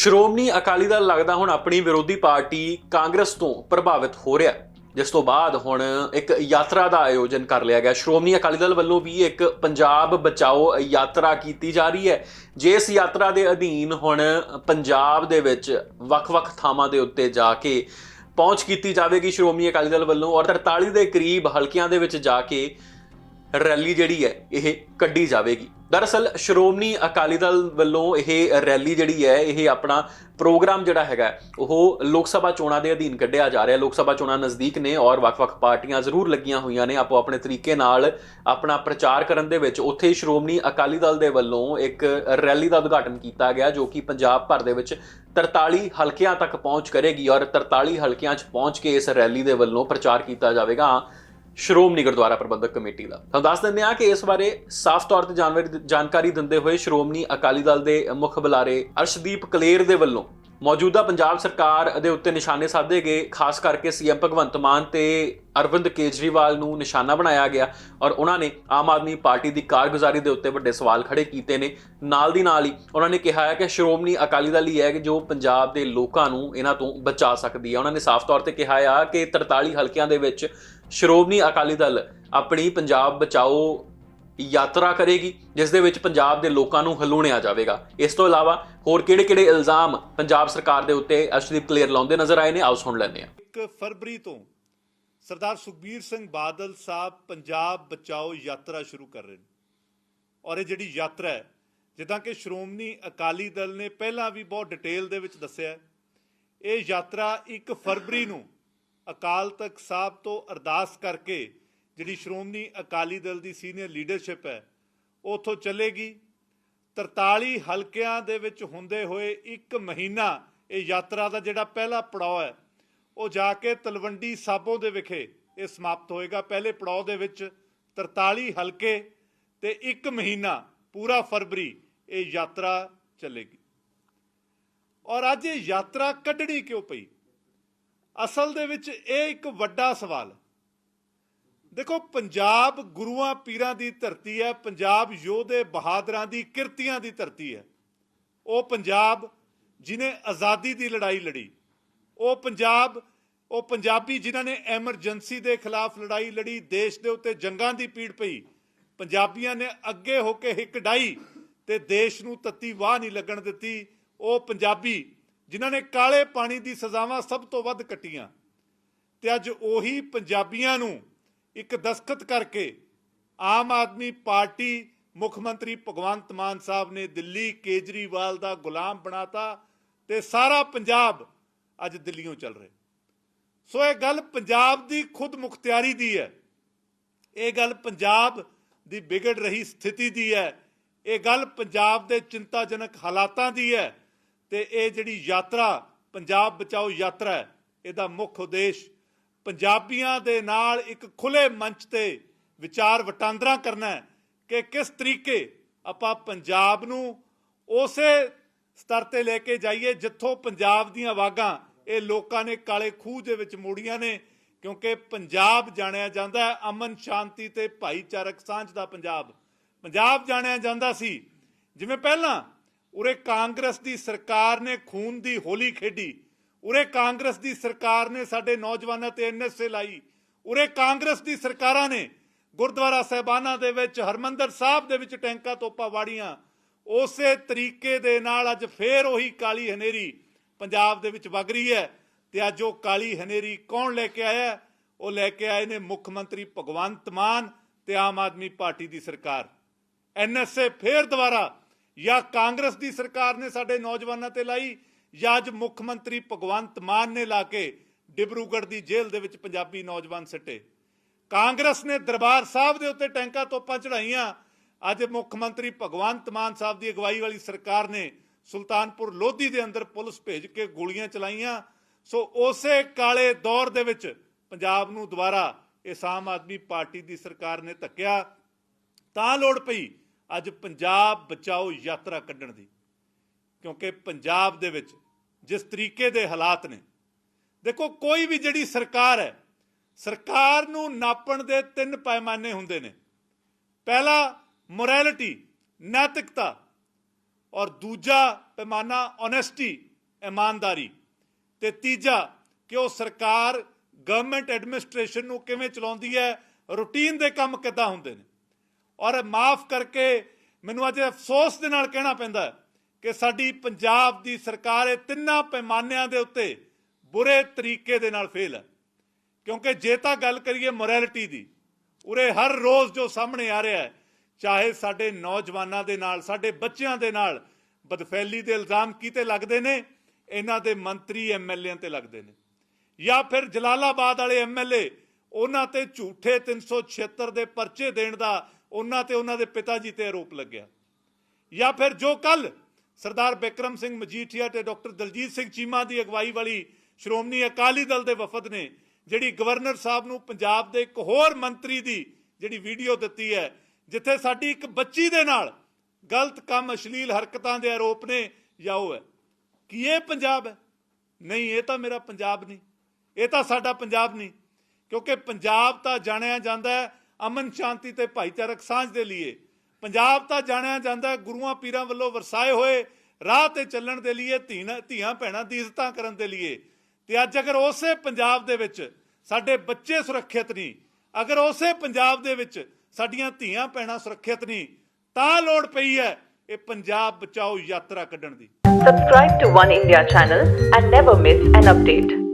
ਸ਼੍ਰੋਮਣੀ ਅਕਾਲੀ ਦਲ ਲੱਗਦਾ ਹੁਣ ਆਪਣੀ ਵਿਰੋਧੀ ਪਾਰਟੀ ਕਾਂਗਰਸ ਤੋਂ ਪ੍ਰਭਾਵਿਤ ਹੋ ਰਿਹਾ ਜਿਸ ਤੋਂ ਬਾਅਦ ਹੁਣ ਇੱਕ ਯਾਤਰਾ ਦਾ ਆਯੋਜਨ ਕਰ ਲਿਆ ਗਿਆ। ਸ਼੍ਰੋਮਣੀ ਅਕਾਲੀ ਦਲ ਵੱਲੋਂ ਵੀ ਇੱਕ ਪੰਜਾਬ ਬਚਾਓ ਯਾਤਰਾ ਕੀਤੀ ਜਾ ਰਹੀ ਹੈ। ਜਿਸ ਯਾਤਰਾ ਦੇ ਅਧੀਨ ਹੁਣ ਪੰਜਾਬ ਦੇ ਵਿੱਚ ਵੱਖ-ਵੱਖ ਥਾਵਾਂ ਦੇ ਉੱਤੇ ਜਾ ਕੇ ਪਹੁੰਚ ਕੀਤੀ ਜਾਵੇਗੀ ਸ਼੍ਰੋਮਣੀ ਅਕਾਲੀ ਦਲ ਵੱਲੋਂ ਔਰ 43 ਦੇ ਕਰੀਬ ਹਲਕਿਆਂ ਦੇ ਵਿੱਚ ਜਾ ਕੇ ਰੈਲੀ ਜਿਹੜੀ ਹੈ, ਇਹ ਕੱਢੀ ਜਾਵੇਗੀ। ਦਰਅਸਲ, ਸ਼੍ਰੋਮਣੀ ਅਕਾਲੀ ਦਲ ਵੱਲੋਂ ਇਹ ਰੈਲੀ ਜਿਹੜੀ ਹੈ, ਇਹ ਆਪਣਾ ਪ੍ਰੋਗਰਾਮ ਜਿਹੜਾ ਹੈਗਾ, ਉਹ ਲੋਕ ਸਭਾ ਚੋਣਾਂ ਦੇ ਅਧੀਨ ਕੱਢਿਆ ਜਾ ਰਿਹਾ। ਲੋਕ ਸਭਾ ਚੋਣਾਂ ਨਜ਼ਦੀਕ ਨੇ ਔਰ ਵੱਖ-ਵੱਖ ਪਾਰਟੀਆਂ ਜ਼ਰੂਰ ਲੱਗੀਆਂ ਹੋਈਆਂ ਨੇ। ਆਪੋ ਆਪਣੇ ਤਰੀਕੇ ਨਾਲ ਆਪਣਾ ਪ੍ਰਚਾਰ ਕਰਨ ਦੇ ਵਿੱਚ ਉੱਥੇ ਹੀ ਸ਼੍ਰੋਮਣੀ ਅਕਾਲੀ ਦਲ ਦੇ ਵੱਲੋਂ ਇੱਕ ਰੈਲੀ ਦਾ ਉਦਘਾਟਨ ਕੀਤਾ ਗਿਆ, ਜੋ ਕਿ ਪੰਜਾਬ ਭਰ ਦੇ ਵਿੱਚ 43 ਹਲਕਿਆਂ ਤੱਕ ਪਹੁੰਚ ਕਰੇਗੀ ਔਰ 43 ਹਲਕਿਆਂ 'ਚ ਪਹੁੰਚ ਕੇ ਇਸ ਰੈਲੀ ਦੇ ਵੱਲੋਂ ਪ੍ਰਚਾਰ ਕੀਤਾ ਜਾਵੇਗਾ। ਸ਼੍ਰੋਮਣੀ ਗੁਰਦੁਆਰਾ ਪ੍ਰਬੰਧਕ ਕਮੇਟੀ ਦਾ। ਤੁਹਾਨੂੰ ਦੱਸ ਦਿੰਦੇ ਹਾਂ ਕਿ ਇਸ ਬਾਰੇ ਸਾਫ਼ ਤੌਰ ਤੇ ਜਾਣਕਾਰੀ ਜਾਣਕਾਰੀ ਦਿੰਦੇ ਹੋਏ ਸ਼੍ਰੋਮਣੀ ਅਕਾਲੀ ਦਲ ਦੇ ਮੁੱਖ ਬੁਲਾਰੇ ਅਰਸ਼ਦੀਪ ਕਲੇਰ ਦੇ ਵੱਲੋਂ ਮੌਜੂਦਾ ਪੰਜਾਬ ਸਰਕਾਰ ਦੇ ਉੱਤੇ ਨਿਸ਼ਾਨੇ ਸਾਧੇ ਗਏ, ਖਾਸ ਕਰਕੇ ਸੀਐਮ ਭਗਵੰਤ ਮਾਨ ਤੇ ਅਰਵਿੰਦ ਕੇਜਰੀਵਾਲ ਨੂੰ ਨਿਸ਼ਾਨਾ ਬਣਾਇਆ ਗਿਆ ਔਰ ਉਹਨਾਂ ਨੇ ਆਮ ਆਦਮੀ ਪਾਰਟੀ ਦੀ ਕਾਰਗੁਜ਼ਾਰੀ ਦੇ ਉੱਤੇ ਵੱਡੇ ਸਵਾਲ ਖੜੇ ਕੀਤੇ ਨੇ। ਨਾਲ ਦੀ ਨਾਲ ਹੀ ਉਹਨਾਂ ਨੇ ਕਿਹਾ ਹੈ ਕਿ ਸ਼੍ਰੋਮਣੀ ਅਕਾਲੀ ਦਲ ਹੀ ਹੈ ਕਿ ਜੋ ਪੰਜਾਬ ਦੇ ਲੋਕਾਂ ਨੂੰ ਇਹਨਾਂ ਤੋਂ ਬਚਾ ਸਕਦੀ ਹੈ। ਉਹਨਾਂ ਨੇ ਸਾਫ਼ ਤੌਰ ਤੇ ਕਿਹਾ ਆ ਕਿ 43 ਹਲਕਿਆਂ ਦੇ ਵਿੱਚ ਸ਼੍ਰੋਮਣੀ ਅਕਾਲੀ ਦਲ ਆਪਣੀ ਪੰਜਾਬ ਬਚਾਓ ਯਾਤਰਾ ਕਰੇਗੀ, ਜਿਸ ਦੇ ਵਿੱਚ ਪੰਜਾਬ ਦੇ ਲੋਕਾਂ ਨੂੰ ਹਲੂਣਿਆ ਜਾਵੇਗਾ। ਇਸ ਤੋਂ ਇਲਾਵਾ ਹੋਰ ਕਿਹੜੇ-ਕਿਹੜੇ ਇਲਜ਼ਾਮ ਪੰਜਾਬ ਸਰਕਾਰ ਦੇ ਉੱਤੇ ਅਸ਼ਦੀਪ ਕਲੀਅਰ ਲਾਉਂਦੇ ਨਜ਼ਰ ਆਏ ਨੇ? ਆਓ ਸੁਣ ਲੈਂਦੇ ਹਾਂ। 1 ਫਰਵਰੀ ਤੋਂ ਸਰਦਾਰ ਸੁਖਬੀਰ ਸਿੰਘ ਬਾਦਲ ਸਾਹਿਬ ਪੰਜਾਬ ਬਚਾਓ ਯਾਤਰਾ ਸ਼ੁਰੂ ਕਰ ਰਹੇ ਨੇ। ਔਰ ਇਹ ਜਿਹੜੀ ਯਾਤਰਾ ਹੈ, ਜਿੱਦਾਂ ਕਿ ਸ਼੍ਰੋਮਣੀ ਅਕਾਲੀ ਦਲ ਨੇ ਪਹਿਲਾਂ ਵੀ ਬਹੁਤ ਡਿਟੇਲ ਦੇ ਵਿੱਚ ਦੱਸਿਆ ਇਹ ਯਾਤਰਾ 1 ਫਰਵਰੀ ਨੂੰ ਅਕਾਲ ਤਖਤ ਸਾਹਿਬ ਤੋਂ ਅਰਦਾਸ ਕਰਕੇ ਜਿਹੜੀ ਸ਼੍ਰੋਮਣੀ ਅਕਾਲੀ ਦਲ ਦੀ ਸੀਨੀਅਰ ਲੀਡਰਸ਼ਿਪ ਹੈ ਉਹ ਉੱਥੋਂ ਚੱਲੇਗੀ। 43 ਹਲਕਿਆਂ ਦੇ ਵਿੱਚ ਹੁੰਦੇ ਹੋਏ ਇੱਕ ਮਹੀਨਾ ਇਹ ਯਾਤਰਾ ਦਾ ਜਿਹੜਾ ਪਹਿਲਾ ਪੜਾਅ ਹੈ, ਉਹ ਜਾ ਕੇ ਤਲਵੰਡੀ ਸਾਬੋ ਦੇ ਵਿਖੇ ਇਹ ਸਮਾਪਤ ਹੋਏਗਾ। ਪਹਿਲੇ ਪੜਾਅ ਦੇ ਵਿੱਚ 43 ਹਲਕੇ ਤੇ ਇੱਕ ਮਹੀਨਾ ਪੂਰਾ ਫਰਵਰੀ ਇਹ ਯਾਤਰਾ ਚੱਲੇਗੀ। ਔਰ ਅੱਜ ਇਹ ਯਾਤਰਾ ਕੱਢਣੀ ਕਿਉਂ ਪਈ? ਅਸਲ ਦੇ ਵਿੱਚ ਇਹ ਇੱਕ ਵੱਡਾ ਸਵਾਲ। ਹੈ ਦੇਖੋ, ਪੰਜਾਬ ਗੁਰੂਆਂ ਪੀਰਾਂ ਦੀ ਧਰਤੀ ਹੈ, ਪੰਜਾਬ ਯੋਧੇ ਬਹਾਦਰਾਂ ਦੀ ਕਿਰਤੀਆਂ ਦੀ ਧਰਤੀ ਹੈ। ਉਹ ਪੰਜਾਬ ਜਿਨੇ ਆਜ਼ਾਦੀ ਦੀ ਲੜਾਈ ਲੜੀ, ਉਹ ਪੰਜਾਬ, ਉਹ ਪੰਜਾਬੀ ਜਿਨ੍ਹਾਂ ਨੇ ਐਮਰਜੈਂਸੀ ਦੇ ਖਿਲਾਫ ਲੜਾਈ ਲੜੀ, ਦੇਸ਼ ਦੇ ਉੱਤੇ ਜੰਗਾਂ ਦੀ ਪੀੜ ਪਈ, ਪੰਜਾਬੀਆਂ ਨੇ ਅੱਗੇ ਹੋ ਕੇ ਹਿੱਕ ਡਾਈ ਤੇ ਦੇਸ਼ ਨੂੰ ਤੱਤੀ ਵਾਹ ਨਹੀਂ ਲੱਗਣ ਦਿੱਤੀ, ਉਹ ਪੰਜਾਬੀ ਜਿਨ੍ਹਾਂ ਨੇ ਕਾਲੇ ਪਾਣੀ ਦੀ ਸਜ਼ਾਵਾਂ ਸਭ ਤੋਂ ਵੱਧ ਕੱਟੀਆਂ। ਤੇ ਅੱਜ ਉਹੀ ਪੰਜਾਬੀਆਂ ਨੂੰ ਇੱਕ ਦਸਖਤ ਕਰਕੇ ਆਮ ਆਦਮੀ ਪਾਰਟੀ ਮੁੱਖ ਮੰਤਰੀ ਭਗਵੰਤ ਮਾਨ ਸਾਹਿਬ ਨੇ ਦਿੱਲੀ ਕੇਜਰੀਵਾਲ ਦਾ ਗੁਲਾਮ ਬਣਾਤਾ ਤੇ ਸਾਰਾ ਪੰਜਾਬ ਅੱਜ ਦਿੱਲੀੋਂ ਚੱਲ ਰਿਹਾ। ਸੋ ਇਹ ਗੱਲ ਪੰਜਾਬ ਦੀ ਖੁਦ ਮੁਖਤਿਆਰੀ ਦੀ ਹੈ। ਇਹ ਗੱਲ ਪੰਜਾਬ ਦੀ ਵਿਗੜ ਰਹੀ ਸਥਿਤੀ ਦੀ ਹੈ। ਇਹ ਗੱਲ ਪੰਜਾਬ ਦੇ ਚਿੰਤਾਜਨਕ ਹਾਲਾਤਾਂ ਦੀ ਹੈ। ਤੇ ਇਹ ਜਿਹੜੀ ਯਾਤਰਾ, ਪੰਜਾਬ ਬਚਾਓ ਯਾਤਰਾ ਹੈ, ਇਹਦਾ ਮੁੱਖ ਉਦੇਸ਼ ਪੰਜਾਬੀਆਂ ਦੇ ਨਾਲ ਇੱਕ ਖੁੱਲੇ ਮੰਚ ਤੇ ਵਿਚਾਰ ਵਟਾਂਦਰਾ ਕਰਨਾ ਹੈ ਕਿ ਕਿਸ ਤਰੀਕੇ ਆਪਾਂ ਪੰਜਾਬ ਨੂੰ ਉਸੇ ਸਤਰ ਤੇ ਲੈ ਕੇ ਜਾਈਏ ਜਿੱਥੋਂ ਪੰਜਾਬ ਦੀਆਂ ਵਾਗਾਂ ਇਹ ਲੋਕਾਂ ਨੇ ਕਾਲੇ ਖੂਹ ਦੇ ਵਿੱਚ ਮੋੜੀਆਂ ਨੇ, ਕਿਉਂਕਿ ਪੰਜਾਬ ਜਾਣਿਆ ਜਾਂਦਾ ਹੈ ਅਮਨ ਸ਼ਾਂਤੀ ਤੇ ਭਾਈਚਾਰਕ ਸਾਂਝ ਦਾ ਪੰਜਾਬ। ਪੰਜਾਬ ਜਾਣਿਆ ਜਾਂਦਾ ਸੀ। ਜਿਵੇਂ ਪਹਿਲਾਂ ਉਰੇ ਕਾਂਗਰਸ ਦੀ ਸਰਕਾਰ ਨੇ ਖੂਨ ਦੀ ਹੋਲੀ ਖੇਡੀ। ਉਰੇ ਕਾਂਗਰਸ ਦੀ ਸਰਕਾਰ ਨੇ ਸਾਡੇ ਨੌਜਵਾਨਾਂ ਤੇ ਐਨਐਸਏ ਲਾਈ। ਉਰੇ ਕਾਂਗਰਸ ਦੀ ਸਰਕਾਰਾਂ ਨੇ ਗੁਰਦੁਆਰਾ ਸਾਹਿਬਾਨਾਂ ਦੇ ਵਿੱਚ, ਹਰਮੰਦਰ ਸਾਹਿਬ ਦੇ ਵਿੱਚ ਟੈਂਕਾਂ ਤੋਪਾਂ ਵਾੜੀਆਂ। ਉਸੇ ਤਰੀਕੇ ਦੇ ਨਾਲ ਅੱਜ ਫੇਰ ਉਹੀ ਕਾਲੀ ਹਨੇਰੀ ਪੰਜਾਬ ਦੇ ਵਿੱਚ ਵਗ ਰਹੀ ਹੈ ਤੇ ਅੱਜ ਉਹ ਕਾਲੀ ਹਨੇਰੀ ਕੌਣ ਲੈ ਕੇ ਆਇਆ? ਉਹ ਲੈ ਕੇ ਆਏ ਨੇ ਮੁੱਖ ਮੰਤਰੀ ਭਗਵੰਤ ਮਾਨ ਤੇ ਆਮ ਆਦਮੀ ਪਾਰਟੀ ਦੀ ਸਰਕਾਰ। ਐਨਐਸਏ ਫੇਰ ਦੁਬਾਰਾ ਜਾਂ ਕਾਂਗਰਸ ਦੀ ਸਰਕਾਰ ਨੇ ਸਾਡੇ ਨੌਜਵਾਨਾਂ ਤੇ ਲਾਈ, ਜਾਂ ਅੱਜ ਮੁੱਖ ਮੰਤਰੀ ਭਗਵੰਤ ਮਾਨ ਨੇ ਲਾ ਕੇ ਡਿਬਰੂਗੜ੍ਹ ਦੀ ਜੇਲ੍ਹ ਦੇ ਵਿੱਚ ਪੰਜਾਬੀ ਨੌਜਵਾਨ ਸਿੱਟੇ। ਕਾਂਗਰਸ ਨੇ ਦਰਬਾਰ ਸਾਹਿਬ ਦੇ ਉੱਤੇ ਟੈਂਕਾਂ ਤੋਪਾਂ ਚੜਾਈਆਂ ਅੱਜ ਮੁੱਖ ਮੰਤਰੀ ਭਗਵੰਤ ਮਾਨ ਸਾਹਿਬ ਦੀ ਅਗਵਾਈ ਵਾਲੀ ਸਰਕਾਰ ਨੇ ਸੁਲਤਾਨਪੁਰ ਲੋਧੀ ਦੇ ਅੰਦਰ ਪੁਲਿਸ ਭੇਜ ਕੇ ਗੋਲੀਆਂ ਚਲਾਈਆਂ। ਸੋ ਉਸੇ ਕਾਲੇ ਦੌਰ ਦੇ ਵਿੱਚ ਪੰਜਾਬ ਨੂੰ ਦੁਬਾਰਾ ਇਸ ਆਮ ਆਦਮੀ ਪਾਰਟੀ ਦੀ ਸਰਕਾਰ ਨੇ ਧੱਕਿਆ। ਤਾਂ ਲੋੜ ਪਈ ਅੱਜ ਪੰਜਾਬ ਬਚਾਓ ਯਾਤਰਾ ਕੱਢਣ ਦੀ। ਕਿਉਂਕਿ ਪੰਜਾਬ ਦੇ ਵਿੱਚ ਜਿਸ ਤਰੀਕੇ ਦੇ ਹਾਲਾਤ ਨੇ, ਦੇਖੋ ਕੋਈ ਵੀ ਜਿਹੜੀ ਸਰਕਾਰ ਹੈ, ਸਰਕਾਰ ਨੂੰ ਨਾਪਣ ਦੇ ਤਿੰਨ ਪੈਮਾਨੇ ਹੁੰਦੇ ਨੇ। ਪਹਿਲਾ, ਮੋਰੈਲਿਟੀ, ਨੈਤਿਕਤਾ ਔਰ ਦੂਜਾ ਪੈਮਾਨਾ ਓਨੈਸਟੀ ਇਮਾਨਦਾਰੀ। ਤੇ ਤੀਜਾ, ਕਿ ਉਹ ਸਰਕਾਰ ਗਵਰਨਮੈਂਟ ਐਡਮਿਨਿਸਟ੍ਰੇਸ਼ਨ ਨੂੰ ਕਿਵੇਂ ਚਲਾਉਂਦੀ ਹੈ, ਰੂਟੀਨ ਦੇ ਕੰਮ ਕਿੱਦਾਂ ਹੁੰਦੇ ਨੇ। ਔਰ ਮਾਫ ਕਰਕੇ ਮੈਨੂੰ ਅੱਜ ਅਫਸੋਸ ਦੇ ਨਾਲ ਕਹਿਣਾ ਪੈਂਦਾ ਕਿ ਸਾਡੀ ਪੰਜਾਬ ਦੀ ਸਰਕਾਰ ਇਹ ਤਿੰਨਾਂ ਪੈਮਾਨਿਆਂ ਦੇ ਉੱਤੇ ਬੁਰੇ ਤਰੀਕੇ ਦੇ ਨਾਲ ਫੇਲ ਹੈ। ਕਿਉਂਕਿ ਜੇ ਤਾਂ ਗੱਲ ਕਰੀਏ ਮੋਰੈਲਿਟੀ ਦੀ, ਉਰੇ ਹਰ ਰੋਜ਼ ਜੋ ਸਾਹਮਣੇ ਆ ਰਿਹਾ ਹੈ, ਚਾਹੇ ਸਾਡੇ ਨੌਜਵਾਨਾਂ ਦੇ ਨਾਲ, ਸਾਡੇ ਬੱਚਿਆਂ ਦੇ ਨਾਲ ਬਦਫੈਲੀ ਦੇ ਇਲਜ਼ਾਮ ਕੀਤੇ ਲੱਗਦੇ ਨੇ, ਇਹਨਾਂ ਦੇ ਮੰਤਰੀ ਐਮਐਲਏਆਂ ਤੇ ਲੱਗਦੇ ਨੇ। ਜਾਂ ਫਿਰ ਜਲਾਲਾਬਾਦ ਵਾਲੇ ਐਮਐਲਏ ਉਹਨਾਂ ਤੇ ਝੂਠੇ 376 ਦੇ ਪਰਚੇ ਦੇਣ ਦਾ ਉਹਨਾਂ ਤੇ ਉਹਨਾਂ ਦੇ ਪਿਤਾ ਜੀ ਤੇ ਆਰੋਪ ਲੱਗਿਆ। ਜਾਂ ਫਿਰ ਜੋ ਕੱਲ ਸਰਦਾਰ ਬਿਕਰਮ ਸਿੰਘ ਮਜੀਠੀਆ ਤੇ ਡਾਕਟਰ ਦਲਜੀਤ ਸਿੰਘ ਚੀਮਾ ਦੀ ਅਗਵਾਈ ਵਾਲੀ ਸ਼੍ਰੋਮਣੀ ਅਕਾਲੀ ਦਲ ਦੇ ਵਫਦ ਨੇ, ਜਿਹੜੀ ਗਵਰਨਰ ਸਾਹਿਬ ਨੂੰ ਪੰਜਾਬ ਦੇ ਇੱਕ ਹੋਰ ਮੰਤਰੀ ਦੀ ਜਿਹੜੀ ਵੀਡੀਓ ਦਿੱਤੀ ਹੈ, ਜਿੱਥੇ ਸਾਡੀ ਇੱਕ ਬੱਚੀ ਦੇ ਨਾਲ ਗਲਤ ਕੰਮ, ਅਸ਼ਲੀਲ ਹਰਕਤਾਂ ਦੇ ਆਰੋਪ ਨੇ, ਜਾਂ ਉਹ ਹੈ। ਕੀ ਇਹ ਪੰਜਾਬ ਹੈ? ਨਹੀਂ, ਇਹ ਤਾਂ ਮੇਰਾ ਪੰਜਾਬ ਨਹੀਂ। ਇਹ ਤਾਂ ਸਾਡਾ ਪੰਜਾਬ ਨਹੀਂ। ਕਿਉਂਕਿ ਪੰਜਾਬ ਤਾਂ ਜਾਣਿਆ ਜਾਂਦਾ ਹੈ ਅਮਨ ਸ਼ਾਂਤੀ ਤੇ ਭਾਈਚਾਰਕ ਸਾਂਝ ਦੇ ਲਈ ਪੰਜਾਬ ਤਾਂ ਜਾਣਿਆ ਜਾਂਦਾ, ਗੁਰੂਆਂ ਪੀਰਾਂ ਵੱਲੋਂ ਵਰਸਾਏ ਹੋਏ ਰਾਹ ਤੇ ਚੱਲਣ ਦੇ ਲਈ ਧੀਆਂ ਧੀਆਂ ਭੈਣਾਂ ਦੀ ਇੱਜ਼ਤਾਂ ਕਰਨ ਦੇ ਲਈ ਤੇ ਅੱਜ ਅਗਰ ਉਸੇ ਪੰਜਾਬ ਦੇ ਵਿੱਚ ਸਾਡੇ ਬੱਚੇ ਸੁਰੱਖਿਅਤ ਨਹੀਂ ਅਗਰ ਉਸੇ ਪੰਜਾਬ ਦੇ ਵਿੱਚ ਸਾਡੀਆਂ ਧੀਆਂ ਭੈਣਾਂ ਸੁਰੱਖਿਅਤ ਨਹੀਂ ਤਾਂ ਲੋੜ ਪਈ ਹੈ ਇਹ ਪੰਜਾਬ ਬਚਾਓ ਯਾਤਰਾ ਕੱਢਣ ਦੀ। Subscribe to One India channel and never miss an update.